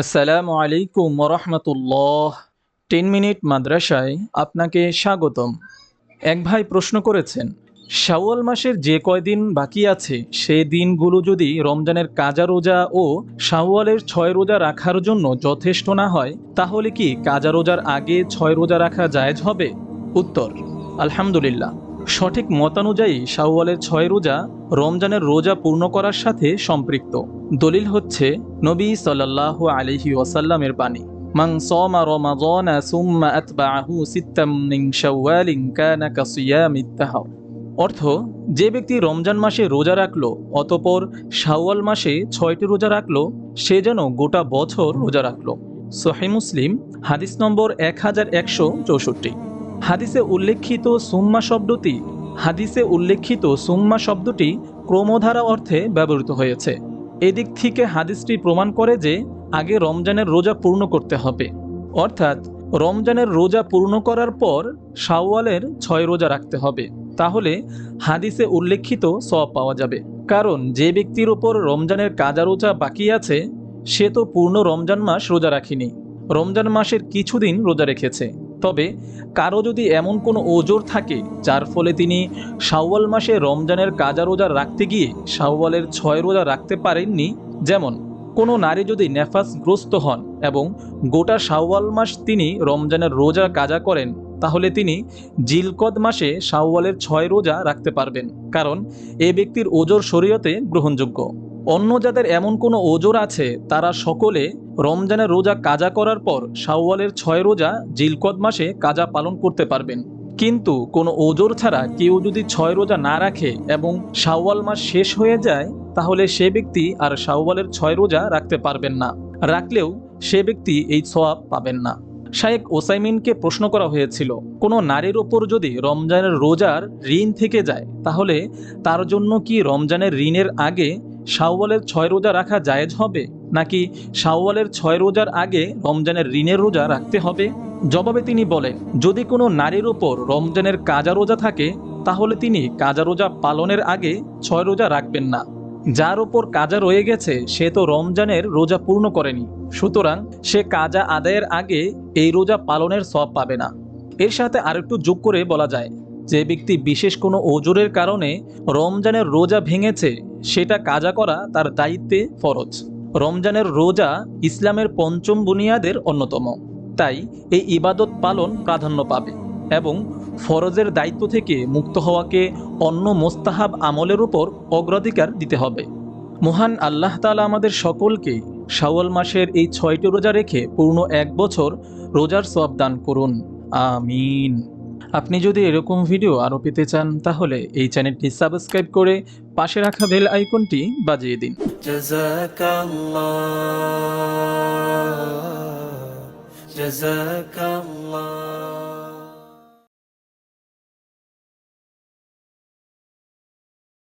আসসালামু আলাইকুম রহমতুল্লাহ ten minute মাদ্রাসায় আপনাকে স্বাগতম। এক ভাই প্রশ্ন করেছেন, শাওয়াল মাসের যে কয়দিন বাকি আছে, সে দিনগুলো যদি রমজানের কাজা রোজা ও শাওয়ালের ছয় রোজা রাখার জন্য যথেষ্ট না হয়, তাহলে কি কাজা রোজার আগে ছয় রোজা রাখা জায়েজ হবে? উত্তর, আলহামদুলিল্লাহ। সঠিক মতানুযায়ী শাওয়ালের ছয় রোজা রমজানের রোজা পূর্ণ করার সাথে সম্পৃক্ত। দলিল হচ্ছে, নবী সাল্লাহ আলহি ওয়াসাল্লামের বাণী কাসিয়ামিদ দাহর অর্থ, যে ব্যক্তি রমজান মাসে রোজা রাখল, অতপর শাওয়াল মাসে ছয়টি রোজা রাখল, সে যেন গোটা বছর রোজা রাখল। সহি মুসলিম, হাদিস নম্বর এক হাজার একশো চৌষট্টি। হাদিসে উল্লেখিত সুম্মা শব্দটি, হাদিসে উল্লেখিত সুম্মা শব্দটি ক্রমধারা অর্থে ব্যবহৃত হয়েছে। এদিক থেকে হাদিসটি প্রমাণ করে যে আগে রমজানের রোজা পূর্ণ করতে হবে। অর্থাৎ রমজানের রোজা পূর্ণ করার পর শাওয়ালের ছয় রোজা রাখতে হবে। তাহলে হাদিসে উল্লেখিত সব পাওয়া যাবে। কারণ যে ব্যক্তির ওপর রমজানের কাজা রোজা বাকি আছে, সে তো পূর্ণ রমজান মাস রোজা রাখিনি। রমজান মাসের কিছুদিন রোজা রেখেছে। তবে কারও যদি এমন কোনো ওজোর থাকে, যার ফলে তিনি শাওয়াল মাসে রমজানের কাজা রোজা রাখতে গিয়ে শাওয়ালের ছয় রোজা রাখতে পারেননি, যেমন কোনো নারী যদি নেফাসগ্রস্ত হন এবং গোটা শাওয়াল মাস তিনি রমজানের রোজা কাজা করেন, তাহলে তিনি জিলকদ মাসে শাওয়ালের ছয় রোজা রাখতে পারবেন, কারণ এ ব্যক্তির ওজোর শরীয়তে গ্রহণযোগ্য। অন্য যাদের এমন কোনো ওজোর আছে, তারা সকলে রমজানের রোজা কাজা করার পর শাওয়ালের ছয় রোজা জিলকদ মাসে কাজা পালন করতে পারবেন। কিন্তু কোনো ওজোর ছাড়া কেউ যদি ছয় রোজা না রাখে এবং শাওয়াল মাস শেষ হয়ে যায়, তাহলে সে ব্যক্তি আর শাওয়ালের ছয় রোজা রাখতে পারবেন না। রাখলেও সে ব্যক্তি এই সোয়াব পাবেন না। শায়েক ওসাইমিনকে প্রশ্ন করা হয়েছিল, কোনো নারীর ওপর যদি রমজানের রোজার ঋণ থেকে যায়, তাহলে তার জন্য কি রমজানের ঋণের আগে শাওয়ালের ছয় রোজা রাখা জায়েজ হবে? নাকি শাওয়ালের ছয় রোজার আগে রমজানের ঋণের রোজা রাখতে হবে? জবাবে তিনি বলেন, যদি কোনো নারীর ওপর রমজানের কাজা রোজা থাকে, তাহলে তিনি কাজা রোজা পালনের আগে ছয় রোজা রাখবেন না। যার ওপর কাজা রয়ে গেছে, সে তো রমজানের রোজা পূর্ণ করেনি। সুতরাং সে কাজা আদায়ের আগে এই রোজা পালনের সব পাবে না। এর সাথে আরেকটু যোগ করে বলা যায়, যে ব্যক্তি বিশেষ কোনো ওজোরের কারণে রমজানের রোজা ভেঙেছে সেটা কাজা করা তার দায়িত্বে ফরজ। রমজানের রোজা ইসলামের পঞ্চম বুনিয়াদের অন্যতম। তাই এই ইবাদত পালন প্রাধান্য পাবে এবং ফরজের দায়িত্ব থেকে মুক্ত হওয়াকে অন্য মোস্তাহাব আমলের উপর অগ্রাধিকার দিতে হবে। মহান আল্লাহ তালা আমাদের সকলকে শাওয়াল মাসের এই ছয়টি রোজা রেখে পূর্ণ এক বছর রোজার সব দান করুন। আমিন। আপনি যদি এরকম ভিডিও আরও পেতে চান তাহলে এই চ্যানেলটি সাবস্ক্রাইব করে পাশে রাখা বেল আইকনটি বাজিয়ে দিন جزاك الله جزاك الله